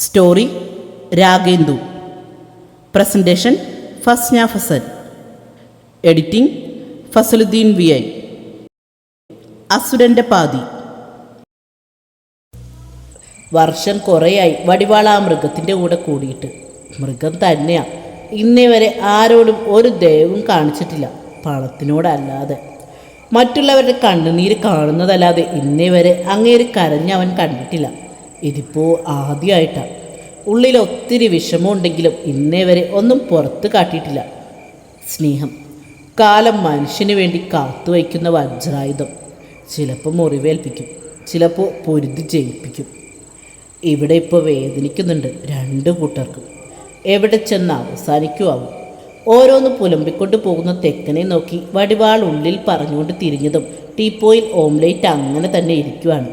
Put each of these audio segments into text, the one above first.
Story Ragendu. Presentation Fasna Fasal. Editing Fasaluddin V I. അസുരന്റെ പാതി. വർഷം കുറേയായി വടിവാള ആ മൃഗത്തിന്റെ കൂടെ കൂടിയിട്ട്. മൃഗം തന്നെയാണ് ഇന്നേ വരെ ആരോടും ഒരു ദയവും കാണിച്ചിട്ടില്ല. പണത്തിനോടല്ലാതെ. മറ്റുള്ളവരുടെ കണ്ണുനീര് കാണുന്നതല്ലാതെ ഇന്നേ വരെ അങ്ങേര് കരഞ്ഞ് അവൻ കണ്ടിട്ടില്ല. ഇതിപ്പോൾ ആദ്യമായിട്ടാണ് ഉള്ളിൽ ഒത്തിരി വിഷമമുണ്ടെങ്കിലും ഇന്നേ വരെ ഒന്നും പുറത്ത് കാട്ടിയിട്ടില്ല. സ്നേഹം. കാലം മനുഷ്യന് വേണ്ടി കാത്തു വയ്ക്കുന്ന വജ്രായുധം. ചിലപ്പോൾ മുറിവേൽപ്പിക്കും ചിലപ്പോൾ പൊരുതി ജയിപ്പിക്കും. ഇവിടെ ഇപ്പോൾ വേദനിക്കുന്നുണ്ട് രണ്ട് കൂട്ടർക്കും. എവിടെ ചെന്ന് അവസാനിക്കുമാവും ഓരോന്ന് പുലമ്പിക്കൊണ്ട് പോകുന്ന തെക്കനെ നോക്കി വടിവാൾ ഉള്ളിൽ പറഞ്ഞുകൊണ്ട് തിരിഞ്ഞതും ടീപ്പോയിൽ ഓംലേറ്റ് അങ്ങനെ തന്നെ ഇരിക്കുവാണ്.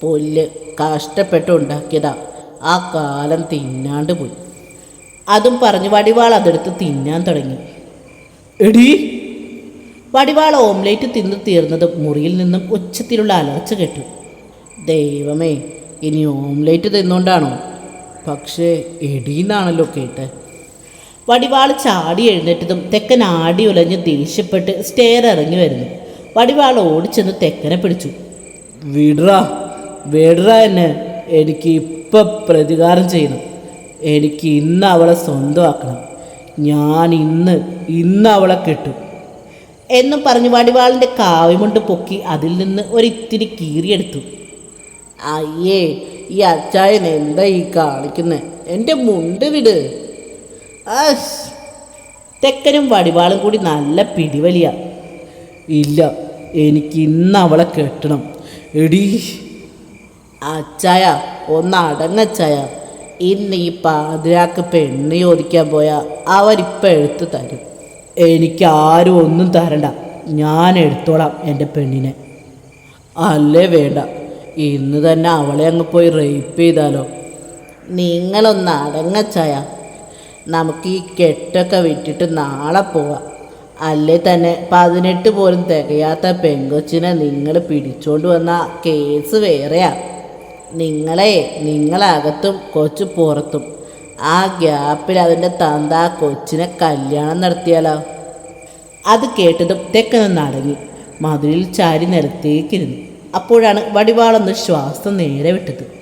പുല്ല്. കഷ്ടപ്പെട്ട് ഉണ്ടാക്കിയതാ ആ കാലം തിന്നാണ്ട് പോയി. അതും പറഞ്ഞ് വടിവാൾ അതെടുത്ത് തിന്നാൻ തുടങ്ങി. എടി! വടിവാൾ ഓംലേറ്റ് തിന്നു തീർന്നത് മുറിയിൽ നിന്നും ഉച്ചത്തിലുള്ള അലർച്ച കേട്ടു. ദൈവമേ ഇനി ഓംലേറ്റ് തിന്നുകൊണ്ടാണോ പക്ഷേ എടീന്നാണല്ലോ കേട്ട്. വടിവാൾ ചാടി എഴുന്നേറ്റതും തെക്കൻ ആടി ഉലഞ്ഞ് ദേഷ്യപ്പെട്ട് സ്റ്റെയർ ഇറങ്ങി വരുന്നു. വടിവാൾ ഓടിച്ചെന്ന് തെക്കനെ പിടിച്ചു. വിടറ. വിടറ എന്നെ എനിക്ക് ഇപ്പം പ്രതികാരം ചെയ്യണം. എനിക്ക് ഇന്ന് അവളെ സ്വന്തമാക്കണം. ഞാൻ ഇന്ന് ഇന്ന് അവളെ കെട്ടും. എന്നും പറഞ്ഞ് വടിവാളിന്റെ കാവിമുണ്ട് പൊക്കി അതിൽ നിന്ന് ഒരിത്തിരി കീറിയെടുത്തു. അയ്യേ ഈ അച്ചായൻ എന്താ ഈ കാണിക്കുന്നത് എന്റെ മുണ്ട് വിട്. തെക്കനും വടിവാളും കൂടി നല്ല പിടിവലിയ. ഇല്ല എനിക്ക് ഇന്ന് അവളെ കെട്ടണം. എടീ. അച്ചായ ഒന്ന് അടങ്ങച്ചായ ഇന്ന് ഈ പാതിരാക്ക് പെണ്ണ് ചോദിക്കാൻ പോയാൽ അവരിപ്പോൾ എടുത്തു തരും. എനിക്ക് ആരും ഒന്നും തരണ്ട. ഞാൻ എടുത്തോളാം എന്റെ പെണ്ണിനെ. അല്ലേ വേണ്ട. ഇന്ന് തന്നെ അവളെ അങ്ങ് പോയി റേപ്പ് ചെയ്താലോ. നിങ്ങളൊന്ന് ചായ. നമുക്ക് ഈ കെട്ടൊക്കെ വിട്ടിട്ട് നാളെ പോവാം. അല്ലേ തന്നെ പതിനെട്ട് പോലും തികയാത്ത പെങ്കൊച്ചിനെ നിങ്ങൾ പിടിച്ചോണ്ട് വന്ന കേസ് വേറെയാ. നിങ്ങളെ നിങ്ങളകത്തും കൊച്ചു പുറത്തും. ആ ഗ്യാപ്പിൽ അതിന്റെ തന്ത കൊച്ചിനെ കല്യാണം നടത്തിയാലോ? അത് കേട്ടതും തെക്കനൊന്ന് നടങ്ങി. മതിലിൽ ചാരി നിരത്തേക്കിരുന്നു അപ്പോഴാണ് വടിവാളൊന്ന് ശ്വാസം നേരെ വിട്ടത്.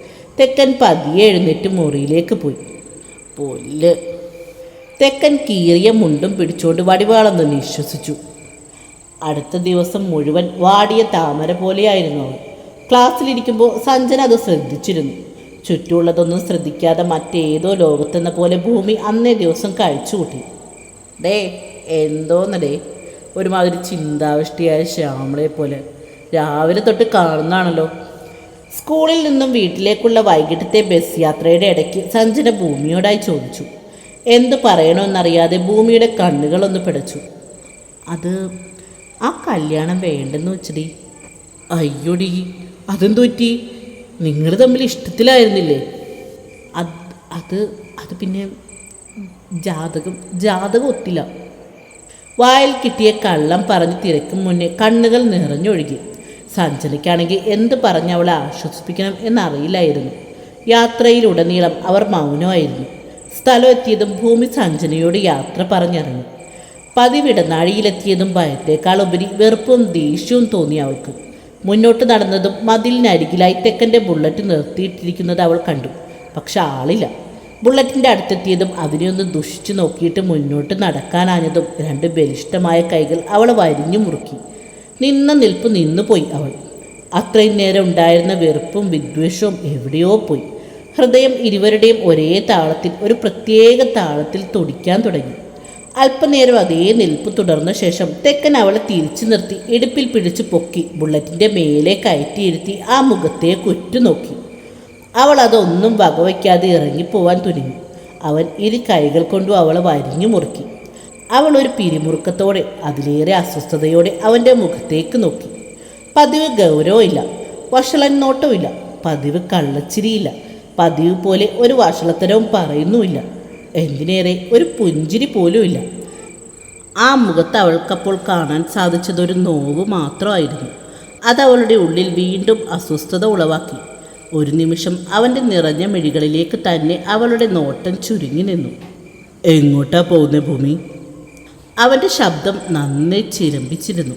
തെക്കൻ പതിയെ എഴുന്നേറ്റ് മുറിയിലേക്ക് പോയി. പുല്ല്. തെക്കൻ കീറിയ മുണ്ടും പിടിച്ചുകൊണ്ട് വടിവാളൊന്ന് നിശ്വസിച്ചു. അടുത്ത ദിവസം മുഴുവൻ വാടിയ താമര പോലെയായിരുന്നു അവൾ. ക്ലാസ്സിലിരിക്കുമ്പോൾ സഞ്ജന അത് ശ്രദ്ധിച്ചിരുന്നു. ചുറ്റുമുള്ളതൊന്നും ശ്രദ്ധിക്കാതെ മറ്റേതോ ലോകത്തെന്ന പോലെ ഭൂമി അന്നേ ദിവസം കഴിച്ചു കൂട്ടി ഡേ എന്തോന്നടേ. ഒരുമാതിരി ചിന്താവിഷ്ടിയായ ശ്യാമളയെ പോലെ. രാവിലെ തൊട്ട് കാണുന്നതാണല്ലോ. സ്കൂളിൽ നിന്നും വീട്ടിലേക്കുള്ള വൈകിട്ടത്തെ ബസ് യാത്രയുടെ ഇടയ്ക്ക് സഞ്ജന ഭൂമിയോടായി ചോദിച്ചു. എന്തു പറയണമെന്നറിയാതെ ഭൂമിയുടെ കണ്ണുകളൊന്ന് പിടച്ചു. അത് ആ കല്യാണം വേണ്ടെന്ന് വെച്ചടി. അയ്യോടി. അതെന്തു പറ്റി നിങ്ങൾ തമ്മിൽ ഇഷ്ടത്തിലായിരുന്നില്ലേ? അത് അത് അത് പിന്നെ ജാതകം ജാതകം ഒത്തില്ല. വായിൽ കിട്ടിയ കള്ളം പറഞ്ഞ് തിരക്കും മുന്നേ കണ്ണുകൾ നിറഞ്ഞൊഴുകി. സഞ്ജനയ്ക്കാണെങ്കിൽ എന്ത് പറഞ്ഞ് അവളെ ആശ്വസിപ്പിക്കണം എന്നറിയില്ലായിരുന്നു. യാത്രയിലുടനീളം അവർ മൗനമായിരുന്നു. സ്ഥലം എത്തിയതും ഭൂമി സഞ്ജനയോട് യാത്ര പറഞ്ഞിറങ്ങി. പതിവിടനാഴിയിലെത്തിയതും ഭയത്തേക്കാൾ ഉപരി വെറുപ്പും ദേഷ്യവും തോന്നി അവൾക്ക്. മുന്നോട്ട് നടന്നതും മതിലിനരികിലായി തെക്കന്റെ ബുള്ളറ്റ് നിർത്തിയിട്ടിരിക്കുന്നത് അവൾ കണ്ടു. പക്ഷെ ആളില്ല. ബുള്ളറ്റിന്റെ അടുത്തെത്തിയതും അതിനെ ഒന്ന് ദുഷിച്ചു നോക്കിയിട്ട് മുന്നോട്ട് നടക്കാനാഞ്ഞതും രണ്ട് ബലിഷ്ടമായ കൈകൾ അവൾ വരിഞ്ഞു മുറുക്കി. നിന്ന നിൽപ്പ് നിന്നുപോയി അവൾ. അത്രയും നേരം ഉണ്ടായിരുന്ന വെറുപ്പും വിദ്വേഷവും എവിടെയോ പോയി. ഹൃദയം ഇരുവരുടെയും ഒരേ താളത്തിൽ ഒരു പ്രത്യേക താളത്തിൽ തുടിക്കാൻ തുടങ്ങി. അല്പനേരം അതേ നിൽപ്പ് തുടർന്ന ശേഷം തെക്കൻ അവളെ തിരിച്ചു നിർത്തി ഇടുപ്പിൽ പിടിച്ചു പൊക്കി ബുള്ളറ്റിന്റെ മേലെ കയറ്റിയിരുത്തി ആ മുഖത്തെ കുറ്റുനോക്കി. അവൾ അതൊന്നും വകവയ്ക്കാതെ ഇറങ്ങിപ്പോവാൻ തുനിഞ്ഞു അവൻ ഇരു കൈകൾ കൊണ്ടും അവളെ വരിഞ്ഞു മുറുക്കി. അവൾ ഒരു പിരിമുറുക്കത്തോടെ അതിലേറെ അസ്വസ്ഥതയോടെ അവന്റെ മുഖത്തേക്ക് നോക്കി. പതിവ് ഗൗരവമില്ല വഷളൻ നോട്ടമില്ല പതിവ് കള്ളച്ചിരിയില്ല പതിവ് പോലെ ഒരു വഷളത്തരവും പറയുന്നുമില്ല. എന്തിനേറെ? ഒരു പുഞ്ചിരി പോലുമില്ല ആ മുഖത്ത് അവൾക്കപ്പോൾ കാണാൻ സാധിച്ചതൊരു നോവ് മാത്രമായിരുന്നു. അത് അവളുടെ ഉള്ളിൽ വീണ്ടും അസ്വസ്ഥത ഉളവാക്കി. ഒരു നിമിഷം അവന്റെ നിറഞ്ഞ മിഴികളിലേക്ക് തന്നെ അവളുടെ നോട്ടം ചുരുങ്ങി നിന്നു. എങ്ങോട്ടാ പോകുന്ന ഭൂമി? അവന്റെ ശബ്ദം നന്നേ ചിരമ്പിച്ചിരുന്നു.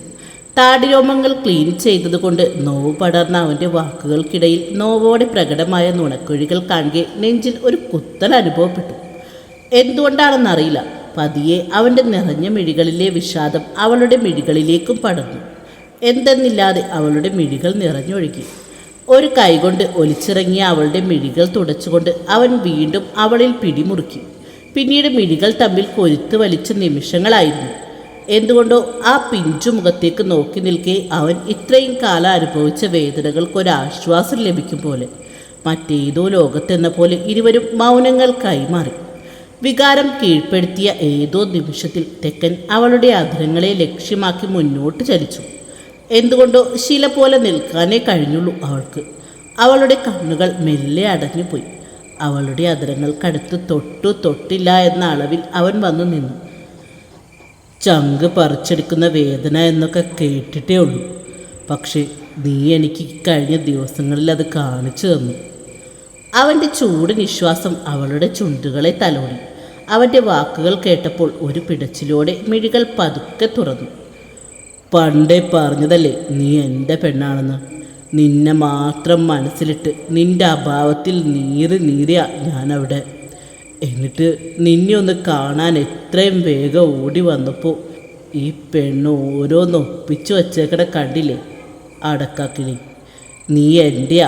താടിയോമങ്ങൾ ക്ലീൻ ചെയ്തതുകൊണ്ട് നോവ് പടർന്ന അവന്റെ വാക്കുകൾക്കിടയിൽ നോവോടെ പ്രകടമായ നുണക്കുഴികൾ കാണുകെ നെഞ്ചിൽ ഒരു കുത്തൽ അനുഭവപ്പെട്ടു. എന്തുകൊണ്ടാണെന്നറിയില്ല പതിയെ അവന്റെ നിറഞ്ഞ മിഴികളിലെ വിഷാദം അവളുടെ മിഴികളിലേക്കും പടർന്നു. എന്തെന്നില്ലാതെ അവളുടെ മിഴികൾ നിറഞ്ഞൊഴുകി. ഒരു കൈകൊണ്ട് ഒലിച്ചിറങ്ങിയ അവളുടെ മിഴികൾ തുടച്ചുകൊണ്ട് അവൻ വീണ്ടും അവളിൽ പിടിമുറുക്കി. പിന്നീട് മിഴികൾ തമ്മിൽ കൊരുത്ത് വലിച്ച നിമിഷങ്ങളായിരുന്നു. എന്തുകൊണ്ടോ ആ പിഞ്ചു മുഖത്തേക്ക് നോക്കി നിൽക്കെ അവൻ ഇത്രയും കാലം അനുഭവിച്ച വേദനകൾക്കൊരാശ്വാസം ലഭിക്കും പോലെ. മറ്റേതോ ലോകത്തെന്ന പോലെ ഇരുവരും മൗനങ്ങൾ കൈമാറി. വികാരം കീഴ്പ്പെടുത്തിയ ഏതോ നിമിഷത്തിൽ തെക്കൻ അവളുടെ അധരങ്ങളെ ലക്ഷ്യമാക്കി മുന്നോട്ട് ചലിച്ചു. എന്തുകൊണ്ടോ ശില പോലെ നിൽക്കാനേ കഴിഞ്ഞുള്ളൂ അവൾക്ക്. അവളുടെ കണ്ണുകൾ മെല്ലെ അടഞ്ഞുപോയി. അവളുടെ അധരങ്ങൾക്കടുത്ത് തൊട്ടു തൊട്ടില്ല എന്ന അളവിൽ അവൻ വന്നു നിന്നു. ചങ്ക് പറിച്ചെടുക്കുന്ന വേദന എന്നൊക്കെ കേട്ടിട്ടേ ഉള്ളൂ. പക്ഷേ നീ എനിക്ക് കഴിഞ്ഞ ദിവസങ്ങളിൽ അത് കാണിച്ചു തന്നു. അവന്റെ ചൂട് നിശ്വാസം അവളുടെ ചുണ്ടുകളെ തലോടി. അവന്റെ വാക്കുകൾ കേട്ടപ്പോൾ ഒരു പിടച്ചിലോടെ മിഴികൾ പതുക്കെ തുറന്നു. പണ്ടേ പറഞ്ഞതല്ലേ നീ എന്റെ പെണ്ണാണെന്ന്. നിന്നെ മാത്രം മനസ്സിലിട്ട് നിന്റെ അഭാവത്തിൽ നീറി നീറിയ ഞാനവിടെ. എന്നിട്ട് നിന്നെ ഒന്ന് കാണാൻ എത്രയും വേഗം ഓടി വന്നപ്പോൾ ഈ പെണ്ണ് ഓരോന്ന് ഒപ്പിച്ചു വച്ചേക്കട കണ്ടില്ലേ അടക്കാക്കിളി നീ എന്റെയാ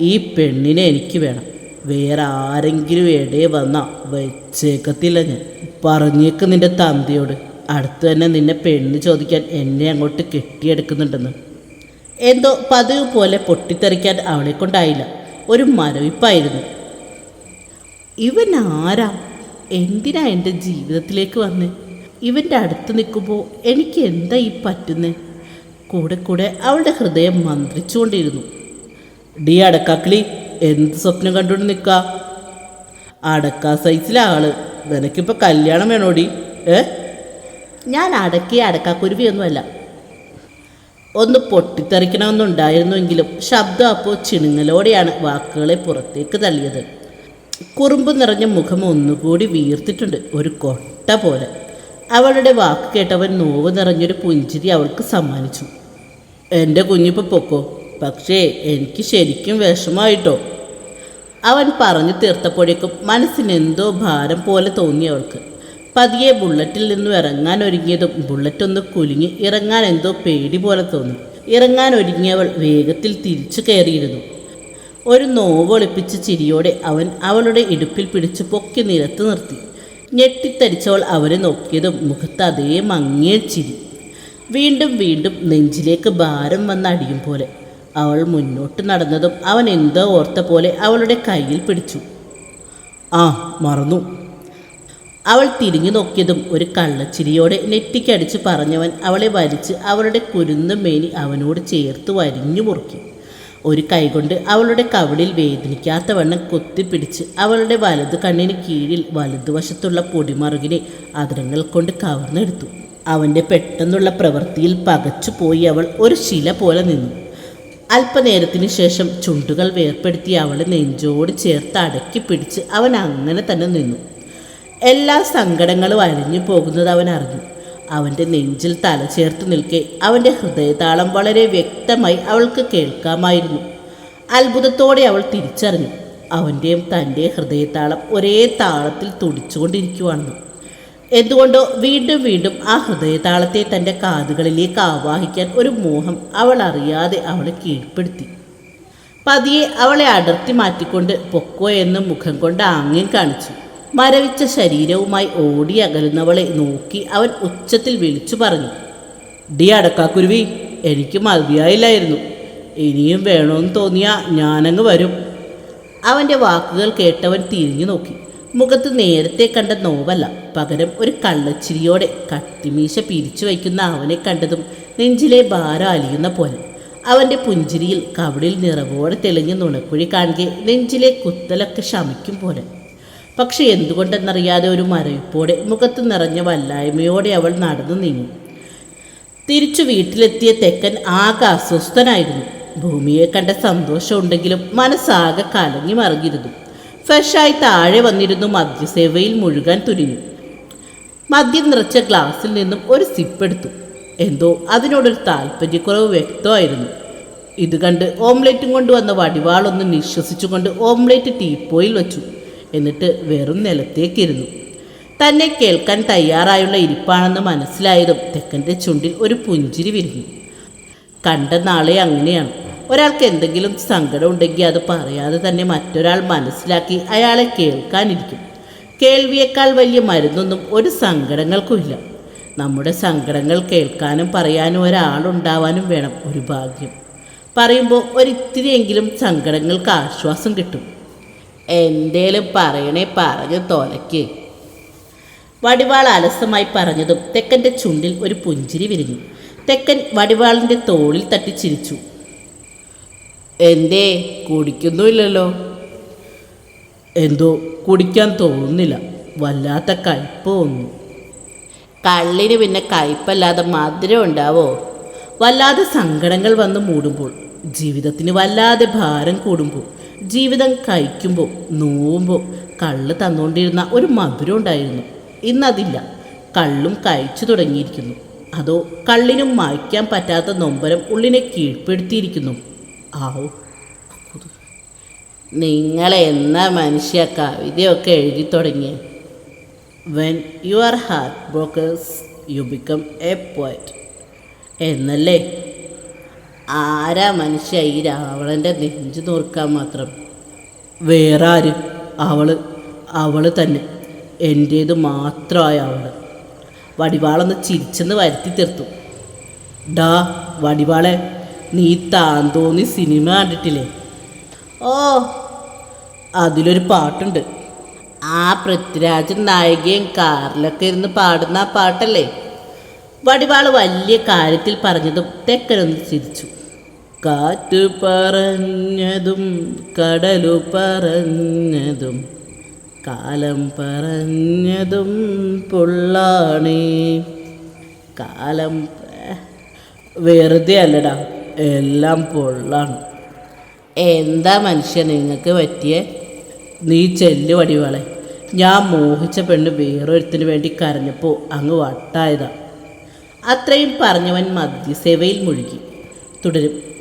ഈ പെണ്ണിനെ എനിക്ക് വേണം. വേറെ ആരെങ്കിലും ഇടയിൽ വന്നാ വെച്ചേക്കത്തില്ല ഞാൻ. പറഞ്ഞേക്ക് നിന്റെ തന്തിയോട്. അടുത്ത് തന്നെ നിന്നെ പെണ്ണ് ചോദിക്കാൻ എന്നെ അങ്ങോട്ട് കെട്ടിയെടുക്കുന്നുണ്ടെന്ന്. എന്തോ പതിവ് പോലെ പൊട്ടിത്തെറിക്കാൻ അവളെ കൊണ്ടായില്ല. ഒരു മരവിപ്പായിരുന്നു. ഇവൻ ആരാ? എന്തിനാ എന്റെ ജീവിതത്തിലേക്ക് വന്ന്? ഇവന്റെ അടുത്ത് നിൽക്കുമ്പോൾ എനിക്ക് എന്താ ഈ പറ്റുന്നത് കൂടെ കൂടെ അവളുടെ ഹൃദയം മന്ത്രിച്ചുകൊണ്ടിരുന്നു. ഡി അടക്കാക്കിളി. എന്ത് സ്വപ്നം കണ്ടുകൊണ്ട് നിൽക്കുക അടക്ക സൈസിലെ ആൾ. നിനക്കിപ്പോൾ കല്യാണം വേണോടി? ഏ? ഞാൻ അടക്കിയ അടക്കാക്കുരുവിയൊന്നുമല്ല ഒന്ന് പൊട്ടിത്തെറിക്കണമെന്നുണ്ടായിരുന്നുവെങ്കിലും ശബ്ദം അപ്പോൾ ചിണുങ്ങലോടെയാണ് വാക്കുകളെ പുറത്തേക്ക് തള്ളിയത്. കുറുമ്പ് നിറഞ്ഞ മുഖം ഒന്നുകൂടി വീർത്തിട്ടുണ്ട്. ഒരു കൊട്ട പോലെ. അവളുടെ വാക്ക് കേട്ടവൻ നോവ് നിറഞ്ഞൊരു പുഞ്ചിരി അവൾക്ക് സമ്മാനിച്ചു. എന്റെ കുഞ്ഞിപ്പോൾ പൊക്കോ? പക്ഷേ എനിക്ക് ശരിക്കും വിഷമായിട്ടോ? അവൻ പറഞ്ഞു തീർത്തപ്പോഴേക്കും മനസ്സിനെന്തോ ഭാരം പോലെ തോന്നി അവൾക്ക്. പതിയെ ബുള്ളറ്റിൽ നിന്നും ഇറങ്ങാൻ ഒരുങ്ങിയതും ബുള്ളറ്റ് ഒന്ന് കുലുങ്ങി ഇറങ്ങാൻ എന്തോ പേടി പോലെ തോന്നി. ഇറങ്ങാൻ ഒരുങ്ങിയവൾ വേഗത്തിൽ തിരിച്ചു കയറിയിരുന്നു. ഒരു നോവൊളിപ്പിച്ച ചിരിയോടെ അവൻ അവളുടെ ഇടുപ്പിൽ പിടിച്ച് പൊക്കി നിരത്ത് നിർത്തി. ഞെട്ടിത്തരിച്ചവൾ അവനെ നോക്കിയതും മുഖത്ത് അതേ മങ്ങിയ ചിരി. വീണ്ടും വീണ്ടും നെഞ്ചിലേക്ക് ഭാരം വന്നടിയും പോലെ. അവൾ മുന്നോട്ട് നടന്നതും അവൻ എന്തോ ഓർത്ത പോലെ അവളുടെ കയ്യിൽ പിടിച്ചു. ആ മറന്നു. അവൾ തിരിഞ്ഞു നോക്കിയതും ഒരു കള്ളച്ചിരിയോടെ നെറ്റിക്കടിച്ച് പറഞ്ഞവൻ അവളെ വലിച്ച് അവളുടെ കുരുന്ന മേനി അവനോട് ചേർത്ത് വരിഞ്ഞു മുറുക്കി. ഒരു കൈകൊണ്ട് അവളുടെ കവിളിൽ വേദനിക്കാത്ത വണ്ണം കൊത്തിപ്പിടിച്ച് അവളുടെ വലതു കണ്ണിന് കീഴിൽ വലതുവശത്തുള്ള പൊടിമറുകിനെ അതിരങ്ങൾ കൊണ്ട് കവർന്നെടുത്തു. അവന്റെ പെട്ടെന്നുള്ള പ്രവൃത്തിയിൽ പകച്ചുപോയി അവൾ ഒരു ശില പോലെ നിന്നു. അല്പനേരത്തിന് ശേഷം ചുണ്ടുകൾ വേർപ്പെടുത്തി അവളെ നെഞ്ചോട് ചേർത്ത് അടക്കി പിടിച്ച് അവൻ അങ്ങനെ തന്നെ നിന്നു. എല്ലാ സങ്കടങ്ങളും അലിഞ്ഞു പോകുന്നത് അവൻ അറിഞ്ഞു. അവന്റെ നെഞ്ചിൽ തല ചേർത്ത് നിൽക്കെ അവന്റെ ഹൃദയതാളം വളരെ വ്യക്തമായി അവൾക്ക് കേൾക്കാമായിരുന്നു. അത്ഭുതത്തോടെ അവൾ തിരിച്ചറിഞ്ഞു. അവന്റെയും തന്റെ ഹൃദയതാളം ഒരേ താളത്തിൽ തുടിച്ചുകൊണ്ടിരിക്കുവാണെന്ന്. എന്തുകൊണ്ടോ വീണ്ടും വീണ്ടും ആ ഹൃദയതാളത്തെ തന്റെ കാതുകളിലേക്ക് ആവാഹിക്കാൻ ഒരു മോഹം അവൾ അറിയാതെ അവളെ കീഴ്പ്പെടുത്തി. പതിയെ അവളെ അടർത്തി മാറ്റിക്കൊണ്ട് പൊക്കോ എന്ന് മുഖം കൊണ്ട് ആംഗ്യം കാണിച്ചു. മരവിച്ച ശരീരവുമായി ഓടി അകലുന്നവളെ നോക്കി അവൻ ഉച്ചത്തിൽ വിളിച്ചു പറഞ്ഞു ഡി അടക്കാക്കുരുവി എനിക്ക് മതിയായില്ലായിരുന്നു. ഇനിയും വേണമെന്ന് തോന്നിയാ ഞാനങ്ങ് വരും. അവന്റെ വാക്കുകൾ കേട്ടവൻ തിരിഞ്ഞു നോക്കി. മുഖത്ത് നേരത്തെ കണ്ട നോവല്ല പകരം ഒരു കള്ളച്ചിരിയോടെ കട്ടിമീശ പിരിച്ചു വയ്ക്കുന്ന അവനെ കണ്ടതും നെഞ്ചിലെ ഭാരം അലിയുന്ന പോലെ. അവന്റെ പുഞ്ചിരിയിൽ കവിളിൽ നിറവോടെ തെളിഞ്ഞ നുണക്കുഴി കാണുകെ നെഞ്ചിലെ കുത്തലൊക്കെ ശമിക്കും പോലെ. പക്ഷെ എന്തുകൊണ്ടെന്നറിയാതെ ഒരു മരവിപ്പോടെ മുഖത്ത് നിറഞ്ഞ വല്ലായ്മയോടെ അവൾ നടന്നു നീങ്ങി. തിരിച്ചു വീട്ടിലെത്തിയ തെക്കൻ ആകെ അസ്വസ്ഥനായിരുന്നു. ഭൂമിയെ കണ്ട സന്തോഷമുണ്ടെങ്കിലും മനസ്സാകെ കലങ്ങി മറിഞ്ഞിരുന്നു. ഫ്രഷായി താഴെ വന്നിരുന്നു മദ്യസേവയിൽ മുഴുകാൻ തുനിഞ്ഞു. മദ്യം നിറച്ച ഗ്ലാസ്സിൽ നിന്നും ഒരു സിപ്പ് എടുത്തു. എന്തോ അതിനോടൊരു താല്പര്യക്കുറവ് വ്യക്തമായിരുന്നു. ഇത് കണ്ട് ഓംലേറ്റും കൊണ്ടുവന്ന വടിവാളൊന്ന് നിശ്വസിച്ചുകൊണ്ട് ഓംലേറ്റ് ടീപ്പോയിൽ വച്ചു. എന്നിട്ട് വെറും നിലത്തേക്കിരുന്നു. തന്നെ കേൾക്കാൻ തയ്യാറായുള്ള ഇരിപ്പാണെന്ന് മനസ്സിലായതും തെക്കന്റെ ചുണ്ടിൽ ഒരു പുഞ്ചിരി വിരിഞ്ഞു. കണ്ട നാളെ അങ്ങനെയാണ്. ഒരാൾക്ക് എന്തെങ്കിലും സങ്കടം ഉണ്ടെങ്കിൽ അത് പറയാതെ തന്നെ മറ്റൊരാൾ മനസ്സിലാക്കി അയാളെ കേൾക്കാനിരിക്കും. കേൾവിയേക്കാൾ വലിയ മരുന്നൊന്നും ഒരു സങ്കടങ്ങൾക്കുമില്ല. നമ്മുടെ സങ്കടങ്ങൾ കേൾക്കാനും പറയാനും ഒരാളുണ്ടാവാനും വേണം ഒരു ഭാഗ്യം. പറയുമ്പോൾ ഒരിത്തിരിയെങ്കിലും സങ്കടങ്ങൾക്ക് ആശ്വാസം കിട്ടും. എന്തേലും പറയണേ പറഞ്ഞ് തോലയ്ക്ക്. വടിവാൾ അലസമായി പറഞ്ഞതും തെക്കന്റെ ചുണ്ടിൽ ഒരു പുഞ്ചിരി വിരിഞ്ഞു. തെക്കൻ വടിവാളിന്റെ തോളിൽ തട്ടി ചിരിച്ചു. എന്തേ? കുടിക്കുന്നുമില്ലല്ലോ. എന്തോ കുടിക്കാൻ തോന്നുന്നില്ല. വല്ലാത്ത കയ്പ് തോന്നുന്നു. കള്ളിന് പിന്നെ കയ്പല്ലാതെ മധുരം ഉണ്ടാവോ? വല്ലാതെ സങ്കടങ്ങൾ വന്ന് മൂടുമ്പോൾ ജീവിതത്തിന് വല്ലാതെ ഭാരം കൂടുമ്പോൾ ജീവിതം കഴിക്കുമ്പോൾ നോവുമ്പോൾ കള്ള് തന്നുകൊണ്ടിരുന്ന ഒരു മധുരം ഉണ്ടായിരുന്നു. ഇന്നതില്ല. കള്ളും കഴിച്ചു തുടങ്ങിയിരിക്കുന്നു. അതോ കള്ളിനും മായ്ക്കാൻ പറ്റാത്ത നൊമ്പരം ഉള്ളിനെ കീഴ്പ്പെടുത്തിയിരിക്കുന്നു. ആവോ. നിങ്ങൾ എന്നാ മനുഷ്യ കവിതയൊക്കെ എഴുതി തുടങ്ങിയ? When you are heart brokers you become a poet എന്നല്ലേ? ആരാ മനുഷ്യ ഈ രാവണന്റെ നെഞ്ചു നോർക്കാൻ മാത്രം? വേറെ ആര് അവൾ അവൾ തന്നെ. എന്റേത് മാത്രമായ അവൾ വടിവാളൊന്ന് ചിരിച്ചെന്ന് വരുത്തി തീർത്തു. ഡാ വടിവാളെ. നീ താൻ തോന്നി സിനിമ കണ്ടിട്ടില്ലേ? ഓ അതിലൊരു പാട്ടുണ്ട്. ആ പൃഥ്വിരാജൻ നായികയും കാറിലൊക്കെ ഇരുന്ന് പാടുന്ന ആ പാട്ടല്ലേ? വടിവാൾ വലിയ കാര്യത്തിൽ പറഞ്ഞതും തെക്കനൊന്ന് ചിരിച്ചു. കാറ്റ് പറഞ്ഞതും കടലു പറഞ്ഞതും കാലം പറഞ്ഞതും പൊള്ളാണേ. കാലം വെറുതെ അല്ലടാ. എല്ലാം പൊള്ളാണ്. എന്താ മനുഷ്യൻ നിങ്ങൾക്ക് പറ്റിയ? നീ ചെല്ലു വടിവാളെ ഞാൻ മോഹിച്ച പെണ്ണ് വേറൊരുത്തിന് വേണ്ടി കരഞ്ഞപ്പോൾ അങ്ങ് വട്ടായതാ. അത്രയും പറഞ്ഞവൻ മദ്യസേവയിൽ മുഴുകി. തുടരും.